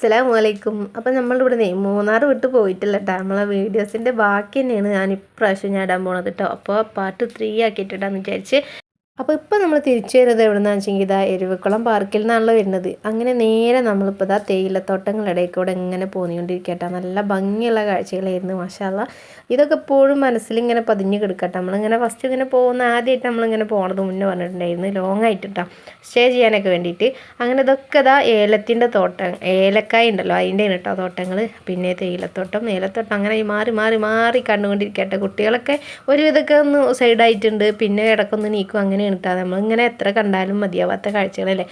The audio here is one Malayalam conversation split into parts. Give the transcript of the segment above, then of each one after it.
അസ്സലാമു അലൈക്കും അപ്പം നമ്മളിവിടെ നെയ് മൂന്നാർ വിട്ട് പോയിട്ടില്ല കേട്ടോ നമ്മളെ വീഡിയോസിന്റെ ബാക്കി തന്നെയാണ് ഞാൻ ഇപ്രാവശ്യം ഞാൻ ഇടാൻ പോണത് കേട്ടോ അപ്പോൾ പാർട്ട് ത്രീ ആക്കിയിട്ടിടാന്ന് വിചാരിച്ച് അപ്പോൾ ഇപ്പോൾ നമ്മൾ തിരിച്ചു വരുന്നത് എവിടെ നിന്നാണെന്ന് വെച്ചെങ്കിൽ ഇതാ എരുവക്കുളം പാർക്കിൽ നിന്നാണല്ലോ വരുന്നത്. അങ്ങനെ നേരെ നമ്മളിപ്പോൾ ഇതാ തേയിലത്തോട്ടങ്ങളുടെ കൂടെ ഇങ്ങനെ പോന്നുകൊണ്ടിരിക്കട്ടെ നല്ല ഭംഗിയുള്ള കാഴ്ചകളായിരുന്നു മാഷാല്ല. ഇതൊക്കെ എപ്പോഴും മനസ്സിൽ ഇങ്ങനെ പതിഞ്ഞ് കിടക്കട്ടെ. നമ്മളിങ്ങനെ ഫസ്റ്റ് ഇങ്ങനെ പോകുന്ന ആദ്യമായിട്ട് നമ്മളിങ്ങനെ പോകണത് മുന്നേ പറഞ്ഞിട്ടുണ്ടായിരുന്നു. ലോങ് ആയിട്ടിട്ടാ. സ്റ്റേ ചെയ്യാനൊക്കെ വേണ്ടിയിട്ട്. അങ്ങനെ ഇതൊക്കെ ഇതാ ഏലത്തിന്റെ തോട്ടം ഏലക്കായ ഉണ്ടല്ലോ അതിന്റെ കേട്ടോ തോട്ടങ്ങൾ പിന്നെ തേയിലത്തോട്ടം ഏലത്തോട്ടം അങ്ങനെ മാറി മാറി മാറി കണ്ടുകൊണ്ടിരിക്കട്ടെ കുട്ടികളൊക്കെ. ഒരുവിധമൊക്കെ ഒന്ന് സൈഡായിട്ടുണ്ട് പിന്നെ ഇടക്കൊന്ന് നീക്കും അങ്ങനെയാണ് കേട്ടോ. നമ്മളിങ്ങനെ എത്ര കണ്ടാലും മതിയാവാത്ത കാഴ്ചകളല്ലേ?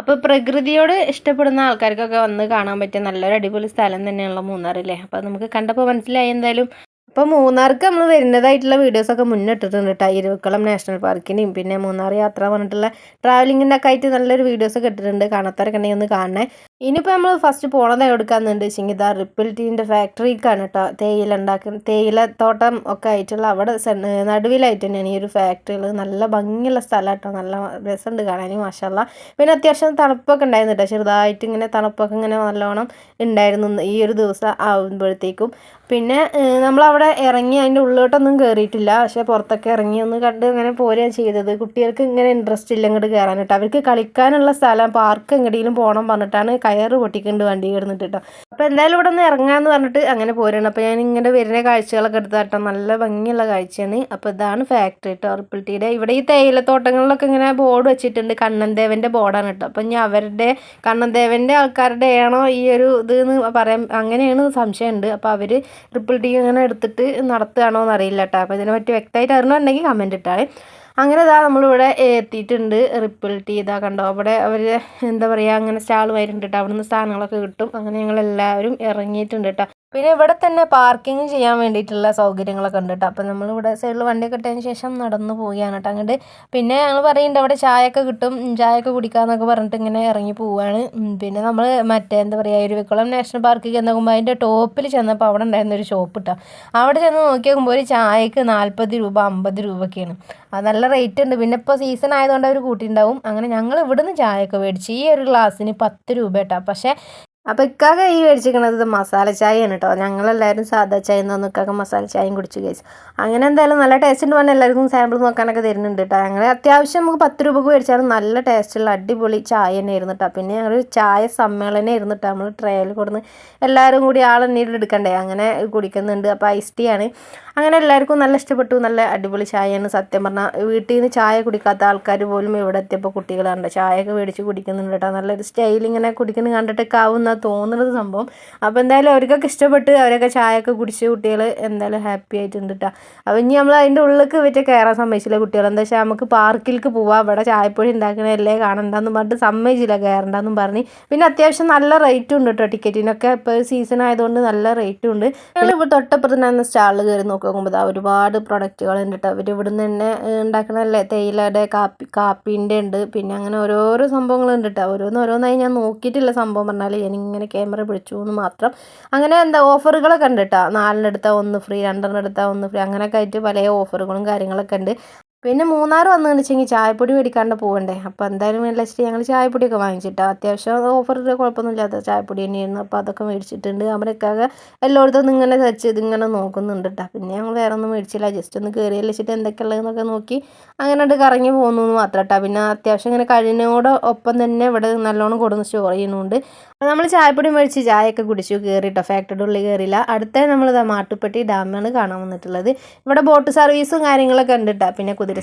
അപ്പോൾ പ്രകൃതിയോട് ഇഷ്ടപ്പെടുന്ന ആൾക്കാർക്കൊക്കെ വന്ന് കാണാൻ പറ്റിയ നല്ലൊരു അടിപൊളി സ്ഥലം തന്നെയാണല്ലോ മൂന്നാറില്ലേ അപ്പോൾ നമുക്ക് കണ്ടപ്പോൾ മനസ്സിലായി എന്തായാലും. അപ്പോൾ മൂന്നാർക്ക് നമ്മൾ വരുന്നതായിട്ടുള്ള വീഡിയോസൊക്കെ മുന്നിട്ടിട്ടുണ്ട് കേട്ടോ ഇരുവക്കുളം നാഷണൽ പാർക്കിനെയും പിന്നെ മൂന്നാർ യാത്ര പറഞ്ഞിട്ടുള്ള ട്രാവലിങ്ങിന്റെ ഒക്കെ ആയിട്ട് നല്ലൊരു വീഡിയോസൊക്കെ ഇട്ടിട്ടുണ്ട്. കാണാത്തവരൊക്കെ ഉണ്ടെങ്കിൽ ഒന്ന് കാണണേ. ഇനിയിപ്പോൾ നമ്മൾ ഫസ്റ്റ് പോണത് എടുക്കാന്നുണ്ട് വെച്ചെങ്കിൽ ഇതാ റിപ്പിൾ ടീന്റെ ഫാക്ടറിക്കാണ് കേട്ടോ തേയില ഉണ്ടാക്കുന്ന തേയില തോട്ടം ഒക്കെ ആയിട്ടുള്ള അവിടെ നടുവിലായിട്ട് തന്നെയാണ് ഈ ഒരു ഫാക്ടറികൾ നല്ല ഭംഗിയുള്ള സ്ഥലം കേട്ടോ നല്ല രസമുണ്ട് കാണാൻ മാഷല്ല പിന്നെ അത്യാവശ്യം തണുപ്പൊക്കെ ഉണ്ടായിരുന്നു കേട്ടോ ചെറുതായിട്ട് ഇങ്ങനെ തണുപ്പൊക്കെ ഇങ്ങനെ നല്ലോണം ഉണ്ടായിരുന്നു ഈ ഒരു ദിവസം ആകുമ്പോഴത്തേക്കും പിന്നെ നമ്മളവിടെ ഇറങ്ങി അതിന്റെ ഉള്ളിലോട്ടൊന്നും കയറിയിട്ടില്ല പക്ഷേ പുറത്തൊക്കെ ഇറങ്ങി ഒന്ന് കണ്ട് ഇങ്ങനെ പോരുകയാണ് ചെയ്തത്. കുട്ടികൾക്ക് ഇങ്ങനെ ഇൻട്രസ്റ്റ് ഇല്ല ഇങ്ങോട്ട് കയറാനിട്ട് അവർക്ക് കളിക്കാനുള്ള സ്ഥലം പാർക്ക് എങ്ങോട്ടെങ്കിലും പോകണം പറഞ്ഞിട്ടാണ് കയറ് പൊട്ടിക്കുന്നുണ്ട് വണ്ടി കിടന്നിട്ട് കേട്ടോ അപ്പോൾ എന്തായാലും ഇവിടെ ഒന്ന് ഇറങ്ങാമെന്ന് പറഞ്ഞിട്ട് അങ്ങനെ പോരുകയാണ് അപ്പോൾ ഞാൻ ഇങ്ങനെ വരുന്ന കാഴ്ചകളൊക്കെ എടുത്താട്ടോ നല്ല ഭംഗിയുള്ള കാഴ്ചയാണ്. അപ്പോൾ ഇതാണ് ഫാക്ടറി കേട്ടോ റിപ്പിൾട്ടിയുടെ ഇവിടെ ഈ തേയിലത്തോട്ടങ്ങളിലൊക്കെ ഇങ്ങനെ ബോർഡ് വെച്ചിട്ടുണ്ട്. കണ്ണൻദേവന്റെ ബോർഡാണ് കേട്ടോ അപ്പം ഞാൻ അവരുടെ കണ്ണൻദേവന്റെ ആൾക്കാരുടെ ആണോ ഈ ഒരു ഇത് എന്ന് പറയാൻ അങ്ങനെയാണ് സംശയമുണ്ട് അപ്പോൾ അവർ ട്രിപ്പിൾ ഇങ്ങനെ എടുത്തിട്ട് നടത്തുകയാണോ എന്നറിയില്ല കേട്ടോ അപ്പോൾ ഇതിനെ പറ്റി വ്യക്തമായിട്ട് അറിഞ്ഞിട്ടുണ്ടെങ്കിൽ കമന്റ് ഇട്ടാൽ അങ്ങനെ ഇതാ നമ്മളിവിടെ എത്തിയിട്ടുണ്ട്. റിപ്പിൾ ടീ ഇതാ കണ്ടോ? അവിടെ അവർ എന്താ പറയുക അങ്ങനെ സ്റ്റാൾ വരുന്നുണ്ട് കേട്ടോ അവിടുന്ന് സാധനങ്ങളൊക്കെ കിട്ടും. അങ്ങനെ ഞങ്ങൾ എല്ലാവരും ഇറങ്ങിയിട്ടുണ്ട് കേട്ടോ പിന്നെ ഇവിടെ തന്നെ പാർക്കിംഗ് ചെയ്യാൻ വേണ്ടിയിട്ടുള്ള സൗകര്യങ്ങളൊക്കെ ഉണ്ട് കേട്ടോ നമ്മൾ ഇവിടെ സൈഡിൽ വണ്ടിയൊക്കെ ഇട്ടതിന് ശേഷം നടന്നു പോവുകയാണ് കേട്ടോ അങ്ങോട്ട് പിന്നെ ഞങ്ങൾ പറയുന്നുണ്ട് അവിടെ ചായയൊക്കെ കിട്ടും ചായയൊക്കെ കുടിക്കാമെന്നൊക്കെ പറഞ്ഞിട്ട് ഇങ്ങനെ ഇറങ്ങി പോവുകയാണ്. പിന്നെ നമ്മൾ മറ്റേ എന്താ പറയുക ഇരുവിക്കുളം നാഷണൽ പാർക്കിൽ ചെന്നോക്കുമ്പോൾ അതിന്റെ ടോപ്പിൽ ചെന്നപ്പോൾ അവിടെ ഉണ്ടായിരുന്ന ഒരു ഷോപ്പ് ഇട്ടാ അവിടെ ചെന്ന് നോക്കി നോക്കുമ്പോൾ ഒരു ചായക്ക് നാൽപ്പത് രൂപ അമ്പത് രൂപയൊക്കെയാണ്. അത് നല്ല റേറ്റ് ഉണ്ട്. പിന്നെ ഇപ്പോൾ സീസൺ ആയതുകൊണ്ട് അവർ കൂട്ടിയിട്ടുണ്ടാവും അങ്ങനെ ഞങ്ങൾ ഇവിടുന്ന് ചായയൊക്കെ മേടിച്ച് ഈ ഒരു ഗ്ലാസ്സിന് പത്ത് രൂപ കേട്ടോ പക്ഷേ അപ്പോൾ ഇക്കാക്ക ഈ മേടിച്ചിരിക്കണത് മസാല ചായയാണ് കേട്ടോ ഞങ്ങളെല്ലാവരും സാധാ ചായ തന്നു. ഇക്കാക്ക മസാല ചായയും കുടിച്ചു കേസ് അങ്ങനെ എന്തായാലും നല്ല ടേസ്റ്റ് ഉണ്ട് പറഞ്ഞാൽ എല്ലാവർക്കും സാമ്പിൾ നോക്കാനൊക്കെ തരുന്നുണ്ട് കേട്ടോ ഞങ്ങൾ അത്യാവശ്യം നമുക്ക് പത്ത് രൂപക്ക് മേടിച്ചാലും നല്ല ടേസ്റ്റുള്ള അടിപൊളി ചായ തന്നെ ആയിരുന്നു കേട്ടോ പിന്നെ ഞങ്ങൾ ചായ സമ്മേളനം ആയിരുന്നു കേട്ടോ നമ്മൾ ട്രയൽ കൊടുന്ന് എല്ലാവരും കൂടി ആളെണ്ണീട്ട് എടുക്കണ്ടേ. അങ്ങനെ കുടിക്കുന്നുണ്ട്. അപ്പോൾ ഐസ് ടീ ആണ്. അങ്ങനെ എല്ലാവർക്കും നല്ല ഇഷ്ടപ്പെട്ടു. നല്ല അടിപൊളി ചായയാണ് സത്യം പറഞ്ഞാൽ വീട്ടിൽ നിന്ന് ചായ കുടിക്കാത്ത ആൾക്കാർ പോലും ഇവിടെ എത്തിയപ്പോൾ കുട്ടികളുണ്ട് ചായയൊക്കെ മേടിച്ച് കുടിക്കുന്നുണ്ട് കേട്ടോ നല്ലൊരു സ്റ്റൈൽ ഇങ്ങനെ കുടിക്കുന്നത് കണ്ടിട്ടൊക്കെ ആവുന്ന തോന്നുന്നത് സംഭവം. അപ്പോൾ എന്തായാലും അവർക്കൊക്കെ ഇഷ്ടപ്പെട്ട് അവരൊക്കെ ചായയൊക്കെ കുടിച്ച് കുട്ടികൾ എന്തായാലും ഹാപ്പി ആയിട്ടുണ്ട് കേട്ടോ അപ്പോൾ ഇനി നമ്മൾ അതിന്റെ ഉള്ളിലേക്ക് വെച്ച് കയറാൻ സമ്മതിച്ചില്ല കുട്ടികൾ എന്താ വെച്ചാൽ നമുക്ക് പാർക്കിലേക്ക് പോവാം. ഇവിടെ ചായപ്പൊടി ഉണ്ടാക്കണല്ലേ കാണണ്ടെന്ന് പറഞ്ഞിട്ട് സമ്മതിച്ചില്ല കയറണ്ടെന്നും പറഞ്ഞ്. പിന്നെ അത്യാവശ്യം നല്ല റേറ്റും ഉണ്ട് കേട്ടോ ടിക്കറ്റിനൊക്കെ. ഇപ്പോൾ സീസൺ ആയതുകൊണ്ട് നല്ല റേറ്റും ഉണ്ട്. ഇവിടെ തൊട്ടപ്പുറത്ത് തന്നെ സ്റ്റാളിൽ കയറി നോക്കി നോക്കുമ്പോൾ ഒരുപാട് പ്രൊഡക്റ്റുകൾ ഉണ്ട് കേട്ടോ അവർ ഇവിടുന്ന് തന്നെ ഉണ്ടാക്കണല്ലേ തേയിലയുടെ കാപ്പി കാപ്പീന്റെ ഉണ്ട്. പിന്നെ അങ്ങനെ ഓരോരോ സംഭവങ്ങളുണ്ട് കേട്ടോ ഓരോന്ന് ഓരോന്നായി ഞാൻ നോക്കിയിട്ടില്ല സംഭവം പറഞ്ഞാൽ ഞാനിങ്ങനെ ക്യാമറ പിടിച്ചു എന്ന് മാത്രം. അങ്ങനെ എന്താ ഓഫറുകളൊക്കെ ഉണ്ട് കേട്ടോ നാലിനെടുത്താൽ ഒന്ന് ഫ്രീ രണ്ടെണ്ണം എടുത്താൽ ഒന്ന് ഫ്രീ അങ്ങനെയൊക്കെ ആയിട്ട് പല ഓഫറുകളും കാര്യങ്ങളൊക്കെ ഉണ്ട്. പിന്നെ മൂന്നാർ വന്നു വെച്ചെങ്കിൽ ചായപ്പൊടി മേടിക്കാണ്ട് പോകണ്ടേ അപ്പോൾ എന്തായാലും വെച്ചിട്ട് ഞങ്ങൾ ചായപ്പൊടിയൊക്കെ വാങ്ങിച്ചിട്ടോ. അത്യാവശ്യം ഓഫറിൽ കുഴപ്പമൊന്നുമില്ലാത്ത ചായപ്പൊടി തന്നെയായിരുന്നു. അപ്പോൾ അതൊക്കെ മേടിച്ചിട്ടുണ്ട്. അവരൊക്കെ എല്ലായിടത്തും ഇങ്ങനെ സെർച്ച് ചെയ്ത് ഇങ്ങനെ നോക്കുന്നുണ്ട് കേട്ടോ പിന്നെ ഞങ്ങൾ വേറെ ഒന്നും മേടിച്ചില്ല. ജസ്റ്റ് ഒന്ന് കയറിയല്ല വെച്ചിട്ട് എന്തൊക്കെയുള്ളതെന്നൊക്കെ നോക്കി അങ്ങനെ കറങ്ങി പോകുന്നു എന്ന് മാത്രം കേട്ടോ പിന്നെ അത്യാവശ്യം ഇങ്ങനെ കഴിഞ്ഞോട് ഒപ്പം തന്നെ ഇവിടെ നല്ലോണം കൊടുന്ന് സ്റ്റോർ ചെയ്യുന്നുണ്ട്. നമ്മൾ ചായപ്പൊടി മേടിച്ച് ചായയൊക്കെ കുടിച്ചു. കയറിയിട്ടോ ഫാക്ടറിയുടെ ഉള്ളിൽ കയറിയില്ല അടുത്തേ നമ്മൾ മാട്ടുപ്പെട്ടി ഡാമാണ് കാണാൻ വന്നിട്ടുള്ളത്. ഇവിടെ ബോട്ട് സർവീസും കാര്യങ്ങളൊക്കെ ഉണ്ട് കേട്ടോ പിന്നെ കുതിരസവാരി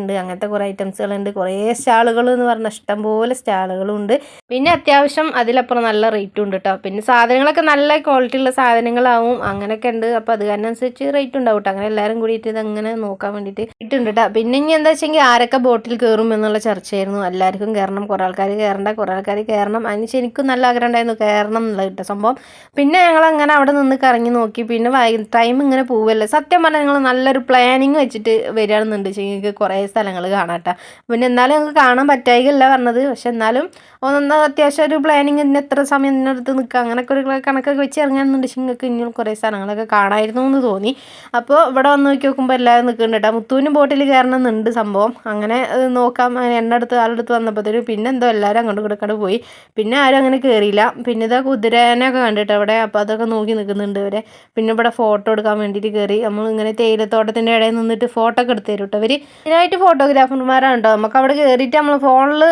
ഉണ്ട് അങ്ങനത്തെ കുറേ ഐറ്റംസുകളുണ്ട് കുറേ സ്റ്റാളുകൾ എന്ന് പറഞ്ഞാൽ ഇഷ്ടംപോലെ സ്റ്റാളുകളും ഉണ്ട് പിന്നെ അത്യാവശ്യം അതിലപ്പുറം നല്ല റേറ്റും ഉണ്ട് കേട്ടോ പിന്നെ സാധനങ്ങളൊക്കെ നല്ല ക്വാളിറ്റി ഉള്ള സാധനങ്ങളാവും അങ്ങനെയൊക്കെ ഉണ്ട് അപ്പോൾ അത് കാരണം അനുസരിച്ച് റേറ്റ് ഉണ്ടാവും കേട്ടോ അങ്ങനെ എല്ലാവരും കൂടിയിട്ട് ഇതങ്ങനെ നോക്കാൻ വേണ്ടിയിട്ട് ഇട്ടുണ്ട് കേട്ടോ പിന്നെ ഇനി എന്താ വെച്ചെങ്കിൽ ആരൊക്കെ ബോട്ടിൽ കയറും എന്നുള്ള ചർച്ചയായിരുന്നു. എല്ലാവർക്കും കയറണം. കുറേ ആൾക്കാർ കയറണ്ട കുറേ ആൾക്കാർ കയറണം. അതിന് എനിക്കും നല്ല ആഗ്രഹം ഉണ്ടായിരുന്നു കയറണം എന്നുള്ള കേട്ടോ സംഭവം. പിന്നെ ഞങ്ങൾ അങ്ങനെ അവിടെ നിന്ന് കറങ്ങി നോക്കി. പിന്നെ ടൈം ഇങ്ങനെ പോവല്ലേ. സത്യം പറഞ്ഞാൽ ഞങ്ങൾ നല്ലൊരു പ്ലാനിങ് വെച്ചിട്ട് വരികയാണെന്നുണ്ട്. ഞങ്ങൾക്ക് കുറേ സ്ഥലങ്ങൾ കാണാട്ടോ പിന്നെ എന്നാലും ഞങ്ങൾക്ക് കാണാൻ പറ്റായികല്ല പറഞ്ഞത്. പക്ഷെ എന്നാലും ഒന്ന് അത്യാവശ്യം ഒരു പ്ലാനിങ് ഇന്ന് എത്ര സമയം ഇതിനടുത്ത് നിൽക്കുക അങ്ങനെയൊക്കെ ഒരു കണക്കൊക്കെ വെച്ച് ഇറങ്ങാന്നുണ്ടെങ്കിൽ നിങ്ങൾക്ക് ഇനിയും കുറേ സ്ഥലങ്ങളൊക്കെ കാണായിരുന്നു എന്ന് തോന്നി. അപ്പോൾ ഇവിടെ വന്ന് നോക്കി നോക്കുമ്പോൾ എല്ലാവരും നിൽക്കുന്നുണ്ട് കേട്ടോ. മുത്തൂനും ബോട്ടിൽ കയറണം എന്നുണ്ട് സംഭവം. അങ്ങനെ നോക്കാം. എണ്ണ അടുത്ത് ആളെടുത്ത് വന്നപ്പോഴത്തേനും പിന്നെ എന്തോ എല്ലാവരും അങ്ങോട്ട് കൊടുക്കാണ്ട് പോയി. പിന്നെ ആരും അങ്ങനെ കയറിയില്ല പിന്നെ ഇതാ കുതിരേനൊക്കെ കണ്ടിട്ട് അവിടെ അപ്പോൾ അതൊക്കെ നോക്കി നിൽക്കുന്നുണ്ട് ഇവരെ. പിന്നെ ഇവിടെ ഫോട്ടോ എടുക്കാൻ വേണ്ടിയിട്ട് കയറി നമ്മൾ ഇങ്ങനെ തേയിലത്തോട്ടത്തിന്റെ ഇടയിൽ നിന്നിട്ട് ഫോട്ടോ ഒക്കെ എടുത്തു തരും കേട്ടോ ഇവർ ഇതിനായിട്ട് ഫോട്ടോഗ്രാഫർമാരാണ് കേട്ടോ. നമുക്ക് അവിടെ കയറിയിട്ട് നമ്മൾ ഫോണിൽ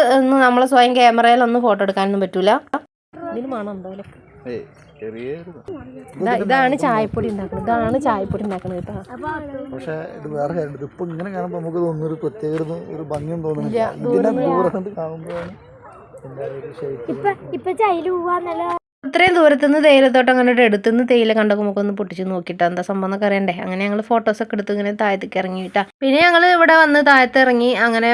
നമ്മൾ സ്വയം ക്യാമറയിലൊന്നും ഫോട്ടോ എടുക്കാനൊന്നും പറ്റൂല. ഇതാണ് ചായപ്പൊടി ഉണ്ടാക്കുന്നത്. ഇതാണ് ചായപ്പൊടി ഉണ്ടാക്കുന്നത് കേട്ടോ. പക്ഷേ ഇത് വേറെ കാര്യം ഇപ്പൊ ഇങ്ങനെ കാണുമ്പോൾ നമുക്ക് തോന്നുന്നു ഒരു പ്രത്യേക ഒരു- ഭംഗിയും തോന്നുന്നില്ല. ഇതിനെ ദൂരെ കാണുമ്പോഴാണ് ഇപ്പൊ ഇപ്പൊ ചൈൽ പോവാന്നല്ല ഇത്രയും ദൂരത്തുനിന്ന് തേയിലത്തോട്ടം കണ്ടിട്ട് എടുത്തുനിന്ന് തേയില കണ്ടപ്പോൾ നമുക്ക് ഒന്ന് പൊട്ടിച്ച് നോക്കിയിട്ട് എന്താ സംഭവം എന്നൊക്കെ അറിയണ്ടേ? അങ്ങനെ ഞങ്ങൾ ഫോട്ടോസ് ഒക്കെ എടുത്ത് ഇങ്ങനെ താഴത്തേക്ക് ഇറങ്ങിയിട്ടാ. പിന്നെ ഞങ്ങൾ ഇവിടെ വന്ന് താഴത്ത് ഇറങ്ങി അങ്ങനെ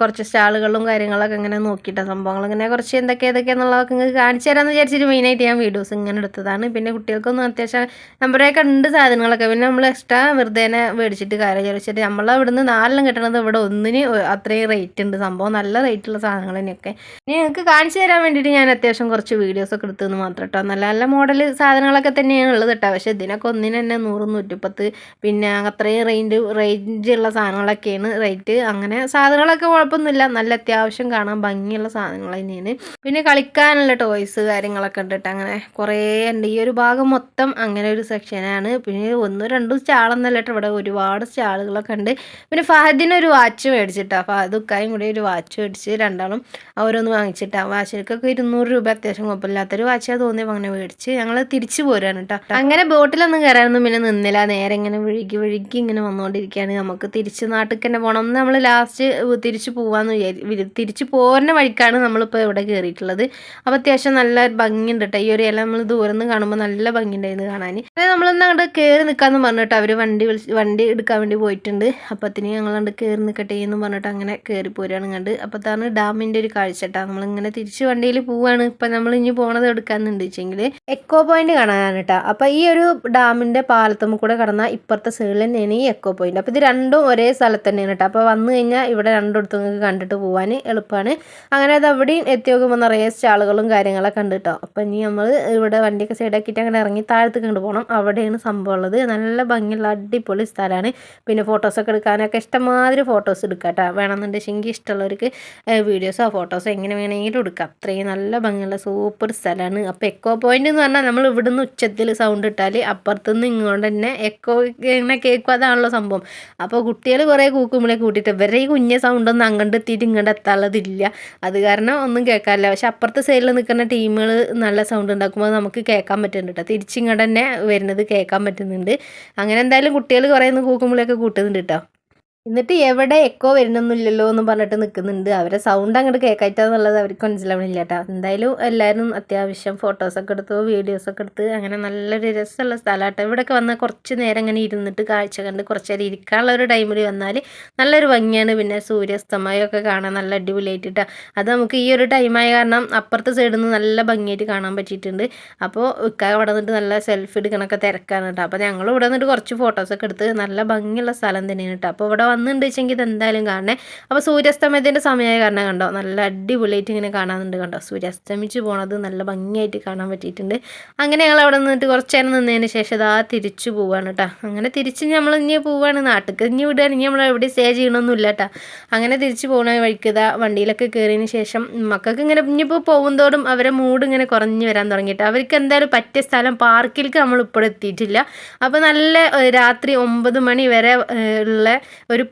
കുറച്ച് സ്റ്റാളുകളും കാര്യങ്ങളൊക്കെ ഇങ്ങനെ നോക്കിയിട്ട സംഭവങ്ങൾ. ഇങ്ങനെ കുറച്ച് എന്തൊക്കെ ഏതൊക്കെയാണെന്നുള്ളതൊക്കെ നിങ്ങൾക്ക് കാണിച്ചു തരാമെന്ന് വിചാരിച്ചിട്ട് മെയിനായിട്ട് ഞാൻ വീഡിയോസ് ഇങ്ങനെ എടുത്തതാണ്. പിന്നെ കുട്ടികൾക്കൊന്നും അത്യാവശ്യം നമ്മുടെയൊക്കെ ഉണ്ട് സാധനങ്ങളൊക്കെ. പിന്നെ നമ്മൾ എക്സ്ട്രാ വെറുതെ തന്നെ മേടിച്ചിട്ട് കാര്യം ചോദിച്ചിട്ട് നമ്മൾ ഇവിടുന്ന് നാലെണ്ണം കിട്ടണത് ഇവിടെ ഒന്നിന് അത്രയും റേറ്റ് ഉണ്ട്. സംഭവം നല്ല റേറ്റുള്ള സാധനങ്ങൾ തന്നെയൊക്കെ. ഇനി നിങ്ങൾക്ക് കാണിച്ചു തരാൻ വേണ്ടിയിട്ട് ഞാൻ അത്യാവശ്യം കുറച്ച് വീഡിയോസ് ഒക്കെ എടുത്തെന്ന് മാത്രം കേട്ടോ നല്ല നല്ല മോഡൽ സാധനങ്ങളൊക്കെ തന്നെയാണ് ഉള്ളത് കേട്ടോ പക്ഷേ ഇതിനൊക്കെ ഒന്നിന് തന്നെ നൂറ് നൂറ്റിപ്പത്ത് പിന്നെ അത്രയും റേഞ്ച് റേഞ്ച് ഉള്ള സാധനങ്ങളൊക്കെയാണ് റേറ്റ് അങ്ങനെ സാധനങ്ങളൊക്കെ കുഴപ്പമൊന്നുമില്ല. നല്ല അത്യാവശ്യം കാണാൻ ഭംഗിയുള്ള സാധനങ്ങൾ തന്നെയാണ്. പിന്നെ കളിക്കാനുള്ള ടോയ്സ് കാര്യങ്ങളൊക്കെ ഉണ്ട് കേട്ടോ അങ്ങനെ കുറേ ഉണ്ട്. ഈ ഒരു ഭാഗം മൊത്തം അങ്ങനെ ഒരു സെക്ഷനാണ് പിന്നെ ഒന്നും രണ്ടും സ്റ്റാളെന്നല്ല കേട്ടോ ഇവിടെ ഒരുപാട് സ്റ്റാളുകളൊക്കെ ഉണ്ട്. പിന്നെ ഫഹദിന് ഒരു വാച്ച് മേടിച്ചിട്ടാ ഫഹദ് ഉക്കായും കൂടി ഒരു വാച്ച് മേടിച്ച് രണ്ടാളും അവരൊന്ന് വാങ്ങിച്ചിട്ടാ വാച്ചിനൊക്കെ ഇരുന്നൂറ് രൂപ അത്യാവശ്യം കുഴപ്പമില്ലാത്തൊരു വാച്ചാണ് തോന്നിയപ്പോൾ അങ്ങനെ മേടിച്ച് ഞങ്ങൾ തിരിച്ചു പോരാണ് കേട്ടോ അങ്ങനെ ബോട്ടിലൊന്നും കയറാനൊന്നും പിന്നെ നിന്നില്ല. നേരെ ഇങ്ങനെ വിഴുകി വിഴുകി ഇങ്ങനെ വന്നുകൊണ്ടിരിക്കുകയാണ് നമുക്ക് തിരിച്ച് നാട്ടിൽ തന്നെ പോകണം ഒന്ന് നമ്മൾ ലാസ്റ്റ് തിരിച്ചു പോവാന്ന് വിചാരി തിരിച്ചു പോരുന്ന വഴിക്കാണ് നമ്മളിപ്പോൾ ഇവിടെ കയറിയിട്ടുള്ളത് അപ്പോൾ അത്യാവശ്യം നല്ല ഭംഗിയുണ്ട് കേട്ടോ ഈ ഒരു ഇല നമ്മൾ ദൂരം നിന്ന് കാണുമ്പോൾ നല്ല ഭംഗിയുണ്ടായിരുന്നു കാണാൻ അതായത് നമ്മളൊന്ന് അങ്ങോട്ട് കയറി നിൽക്കാമെന്ന് പറഞ്ഞിട്ട് അവർ വണ്ടി വിളിച്ച് വണ്ടി എടുക്കാൻ വേണ്ടി പോയിട്ടുണ്ട്. അപ്പത്തിന് ഞങ്ങളണ്ട് കയറി നിൽക്കട്ടെ എന്ന് പറഞ്ഞിട്ട് അങ്ങനെ കയറി പോരുകയാണ് കണ്ട് അപ്പോൾ അതാണ് ഡാമിന്റെ ഒരു കാഴ്ച കേട്ടോ നമ്മളിങ്ങനെ തിരിച്ച് വണ്ടിയിൽ പോവാണ്. ഇപ്പം നമ്മൾ ഇനി പോണത് എടുക്കാന്നുണ്ട് വെച്ചെങ്കിൽ എക്കോ പോയിന്റ് കാണാനാണ് കേട്ടോ അപ്പോൾ ഈ ഒരു ഡാമിന്റെ പാലത്തുമ്മ കൂടെ കടന്ന ഇപ്പുറത്തെ സൈഡിൽ തന്നെയാണ് ഈ എക്കോ പോയിന്റ് അപ്പോൾ ഇത് രണ്ടും ഒരേ സ്ഥലത്ത് തന്നെയാണ് കേട്ടോ അപ്പോൾ വന്നു കഴിഞ്ഞാൽ ഇവിടെ രണ്ടിടത്തും നിങ്ങൾക്ക് കണ്ടിട്ട് പോകാൻ എളുപ്പമാണ് അങ്ങനെ അത് അവിടെയും എത്തി നോക്കുമ്പോൾ നിറയെ സ്റ്റാളുകളും കാര്യങ്ങളൊക്കെ ഉണ്ട് കേട്ടോ അപ്പോൾ ഇനി നമ്മൾ ഇവിടെ വണ്ടിയൊക്കെ സൈഡാക്കിയിട്ട് അങ്ങനെ ഇറങ്ങി താഴത്തേക്ക് കൊണ്ട് പോകണം അവിടെയാണ് സംഭവം ഉള്ളത്. നല്ല ഭംഗിയുള്ള അടിപൊളി സ്ഥലമാണ്. പിന്നെ ഫോട്ടോസൊക്കെ എടുക്കാനൊക്കെ ഇഷ്ടമാതിരി ഫോട്ടോസ് എടുക്കാം കേട്ടോ വേണമെന്നുണ്ടെങ്കിൽ ഇഷ്ടമുള്ളവർക്ക് വീഡിയോസോ ഫോട്ടോസോ എങ്ങനെ വേണമെങ്കിലും എടുക്കാം. അത്രയും നല്ല ഭംഗിയുള്ള സൂപ്പർ സ്ഥലമാണ്. അപ്പോൾ എക്കോ പോയിന്റ് എന്ന് പറഞ്ഞാൽ നമ്മൾ ഇവിടുന്ന് ഉച്ചത്തിൽ സൗണ്ട് ഇട്ടാൽ അപ്പുറത്തുനിന്ന് ഇങ്ങോട്ട് തന്നെ എക്കോ ഇങ്ങനെ കേൾക്കും. അതാണല്ലോ സംഭവം. അപ്പോൾ കുട്ടികൾ കുറേ കൂക്കുമ്പളെ കൂട്ടിയിട്ട് ഇവരെ ഈ കുഞ്ഞ സൗണ്ടൊന്നും അങ്ങോട്ട് എത്തിയിട്ട് ഇങ്ങോട്ട് എത്താനുള്ളതില്ല. അത് കാരണം ഒന്നും കേൾക്കാറില്ല പക്ഷെ അപ്പുറത്തെ സൈഡിൽ നിൽക്കുന്ന ടീമുകൾ നല്ല സൗണ്ട് ഉണ്ടാക്കുമ്പോൾ നമുക്ക് കേൾക്കാൻ പറ്റുന്നുണ്ട് കേട്ടോ തിരിച്ചിങ്ങോട്ട് തന്നെ വരുന്നത് കേൾക്കാൻ പറ്റുന്നുണ്ട്. അങ്ങനെ എന്തായാലും കുട്ടികൾ കുറേ ഒന്ന് കൂക്കുമ്പോഴൊക്കെ കൂട്ടുന്നുണ്ട് കേട്ടോ എന്നിട്ട് എവിടെ എക്കോ വരുന്നൊന്നുമില്ലല്ലോ എന്ന് പറഞ്ഞിട്ട് നിൽക്കുന്നുണ്ട് അവരെ സൗണ്ട് അങ്ങോട്ട് കേൾക്കാറ്റാന്നുള്ളത് അവർക്ക് മനസ്സിലാവണില്ല കേട്ടോ എന്തായാലും എല്ലാവരും അത്യാവശ്യം ഫോട്ടോസൊക്കെ എടുത്തു വീഡിയോസൊക്കെ എടുത്ത് അങ്ങനെ നല്ലൊരു രസമുള്ള സ്ഥലമാട്ടോ. ഇവിടെയൊക്കെ വന്നാൽ കുറച്ച് നേരം ഇങ്ങനെ ഇരുന്നിട്ട് കാഴ്ച കണ്ട് കുറച്ച് നേരം ഇരിക്കാനുള്ള ഒരു ടൈമിൽ വന്നാൽ നല്ലൊരു ഭംഗിയാണ്. പിന്നെ സൂര്യാസ്തമയമൊക്കെ കാണാൻ നല്ല അടിപൊളിയായിട്ടാ അത് നമുക്ക് ഈ ഒരു ടൈമായ കാരണം അപ്പുറത്തെ സൈഡിൽ നിന്ന് നല്ല ഭംഗിയായിട്ട് കാണാൻ പറ്റിയിട്ടുണ്ട്. അപ്പോൾ ഇക്ക അവിടെ നിന്നിട്ട് നല്ല സെൽഫി എടുക്കണൊക്കെ തിരക്കാണ് കേട്ടോ അപ്പോൾ ഞങ്ങൾ ഇവിടെ നിന്നിട്ട് കുറച്ച് ഫോട്ടോസൊക്കെ എടുത്ത് നല്ല ഭംഗിയുള്ള സ്ഥലം തന്നെയാണ് കേട്ടോ അപ്പോൾ ഇവിടെ വന്നിട്ടുണ്ട് വെച്ചെങ്കിൽ ഇത് എന്തായാലും കാണണേ. അപ്പോൾ സൂര്യാസ്തമയത്തിന്റെ സമയമായ കാരണം കണ്ടോ? നല്ല അടിപൊളിയായിട്ട് ഇങ്ങനെ കാണാനുണ്ട് കണ്ടോ? സൂര്യാസ്തമിച്ച് പോണത് നല്ല ഭംഗിയായിട്ട് കാണാൻ പറ്റിയിട്ടുണ്ട്. അങ്ങനെ ഞങ്ങൾ അവിടെ നിന്നിട്ട് കുറച്ച് നേരം നിന്നതിന് ശേഷം ഇതാ തിരിച്ചു പോവാണ് കേട്ടോ അങ്ങനെ തിരിച്ച് നമ്മൾ ഇനി പോവാണ് നാട്ടിൽ ഇനി വിടുകയാണ് ഇനി നമ്മൾ എവിടെ സ്റ്റേ ചെയ്യണമൊന്നുമില്ല കേട്ടോ അങ്ങനെ തിരിച്ച് പോകണ വഴിക്ക് ഇതാ വണ്ടിയിലൊക്കെ കയറിയതിന് ശേഷം മക്കൾക്ക് ഇങ്ങനെ ഇനിയിപ്പോൾ പോകുന്തോറും അവരെ മൂഡ് ഇങ്ങനെ കുറഞ്ഞു വരാൻ തുടങ്ങിയിട്ട് അവർക്ക് എന്തായാലും പറ്റിയ സ്ഥലം പാർക്കിലേക്ക് നമ്മൾ ഇപ്പോൾ എത്തിയിട്ടില്ല. അപ്പോൾ നല്ല രാത്രി ഒമ്പത് മണി വരെ ഉള്ള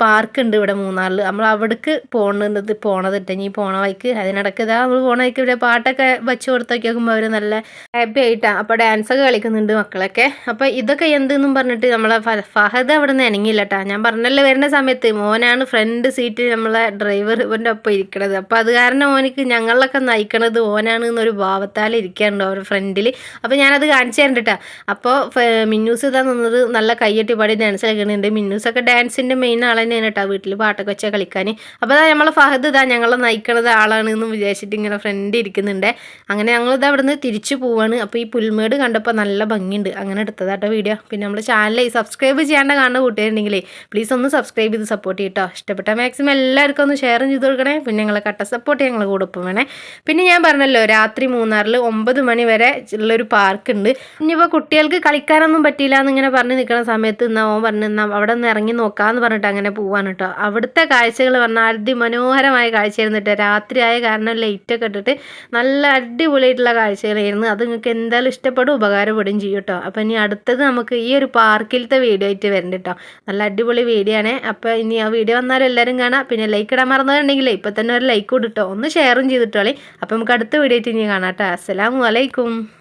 പാർക്ക് ഉണ്ട് ഇവിടെ മൂന്നാറിൽ നമ്മൾ അവിടേക്ക് പോകുന്നത് പോണത് ഇട്ട് ഇനി പോണ വൈക്ക് അതിനിടയ്ക്ക് ഇതാ നമ്മൾ പോണ വൈക്ക് ഇവിടെ പാട്ടൊക്കെ വെച്ച് കൊടുത്തൊക്കെ നോക്കുമ്പോൾ അവർ നല്ല ഹാപ്പി ആയിട്ടാണ് അപ്പോൾ ഡാൻസൊക്കെ കളിക്കുന്നുണ്ട് മക്കളൊക്കെ. അപ്പോൾ ഇതൊക്കെ എന്തെന്നും പറഞ്ഞിട്ട് നമ്മളെ ഫഹദ് അവിടെ നിന്ന് ഇണങ്ങിയില്ല കേട്ടോ ഞാൻ പറഞ്ഞല്ലോ വരുന്ന സമയത്ത് മോനാണ് ഫ്രണ്ട് സീറ്റിൽ നമ്മളെ ഡ്രൈവർ ഇവന്റെ ഒപ്പം ഇരിക്കണത്. അപ്പോൾ അത് കാരണം ഓനിക്ക് ഞങ്ങളിലൊക്കെ നയിക്കണത് ഓനാണ് എന്നൊരു ഭാവത്താൽ ഇരിക്കാനുണ്ട് അവരുടെ ഫ്രണ്ടിൽ അപ്പോൾ ഞാനത് കാണിച്ചു തരണ്ടിട്ടാ അപ്പോൾ മിന്നൂസ് ഇതാ നിന്നത് നല്ല കയ്യട്ടി പാടി ഡാൻസ് കളിക്കുന്നുണ്ട്. മിന്നൂസൊക്കെ ഡാൻസിന്റെ മെയിൻ ആളാണ് ആൾ തന്നെയാണ് കേട്ടോ വീട്ടിൽ പാട്ടൊക്കെ വെച്ചാൽ കളിക്കാൻ അപ്പോൾ അതാ നമ്മളെ ഫഹദ് ഇതാ ഞങ്ങളെ നയിക്കണത് ആളാണ് എന്ന് വിചാരിച്ചിട്ട് ഇങ്ങനെ ഫ്രണ്ട് ഇരിക്കുന്നുണ്ട്. അങ്ങനെ ഞങ്ങളിത് അവിടെ നിന്ന് തിരിച്ചു പോവാണ്. അപ്പോൾ ഈ പുൽമേട് കണ്ടപ്പോൾ നല്ല ഭംഗിയുണ്ട്. അങ്ങനെ എടുത്തതാട്ടോ വീഡിയോ പിന്നെ നമ്മൾ ചാനലിൽ സബ്സ്ക്രൈബ് ചെയ്യാണ്ട് കാണുന്ന കൂട്ടുകാരുണ്ടെങ്കിലേ പ്ലീസ് ഒന്ന് സബ്സ്ക്രൈബ് ചെയ്ത് സപ്പോർട്ട് ചെയ്യട്ടോ. ഇഷ്ടപ്പെട്ട മാക്സിമം എല്ലാവർക്കും ഒന്ന് ഷെയർ ചെയ്ത് കൊടുക്കണേ. പിന്നെ ഞങ്ങളെ കട്ട സപ്പോർട്ട് ഞങ്ങൾ കൂടെ ഒപ്പം വേണേ. പിന്നെ ഞാൻ പറഞ്ഞല്ലോ രാത്രി മൂന്നാറിൽ ഒമ്പത് മണി വരെ ഉള്ളൊരു പാർക്ക് ഉണ്ട് ഇനിയിപ്പോൾ കുട്ടികൾക്ക് കളിക്കാനൊന്നും പറ്റിയില്ല എന്നിങ്ങനെ പറഞ്ഞ് നിൽക്കുന്ന സമയത്ത് എന്നാ ഓൻ പറഞ്ഞു അവിടെ നിന്ന് ഇറങ്ങി നോക്കാമെന്ന് പറഞ്ഞിട്ട് അങ്ങനെ പോവാണ് കേട്ടോ അവിടുത്തെ കാഴ്ചകൾ പറഞ്ഞാൽ അതിമനോഹരമായ കാഴ്ചയായിരുന്നു കേട്ടോ രാത്രിയായ കാരണം ലൈറ്റൊക്കെ ഇട്ടിട്ട് നല്ല അടിപൊളിയായിട്ടുള്ള കാഴ്ചകളായിരുന്നു. അത് നിങ്ങൾക്ക് എന്തായാലും ഇഷ്ടപ്പെടും ഉപകാരപ്പെടുകയും ചെയ്യും കേട്ടോ അപ്പോൾ ഇനി അടുത്തത് നമുക്ക് ഈ ഒരു പാർക്കിലത്തെ വീഡിയോ ആയിട്ട് വരുന്നുണ്ട് കേട്ടോ നല്ല അടിപൊളി വീഡിയോ ആണ്. അപ്പോൾ ഇനി ആ വീഡിയോ വന്നാലും എല്ലാവരും കാണാം. പിന്നെ ലൈക്ക് ഇടാൻ മറന്നിട്ടുണ്ടെങ്കിൽ ഇപ്പോൾ തന്നെ ഒരു ലൈക്ക് കൊടുട്ടോ ഒന്ന് ഷെയറും ചെയ്തിട്ടോളി. അപ്പോൾ നമുക്ക് അടുത്ത വീഡിയോ ആയിട്ട് ഇനി കാണാം കേട്ടോ അസ്സലാമു അലൈക്കും.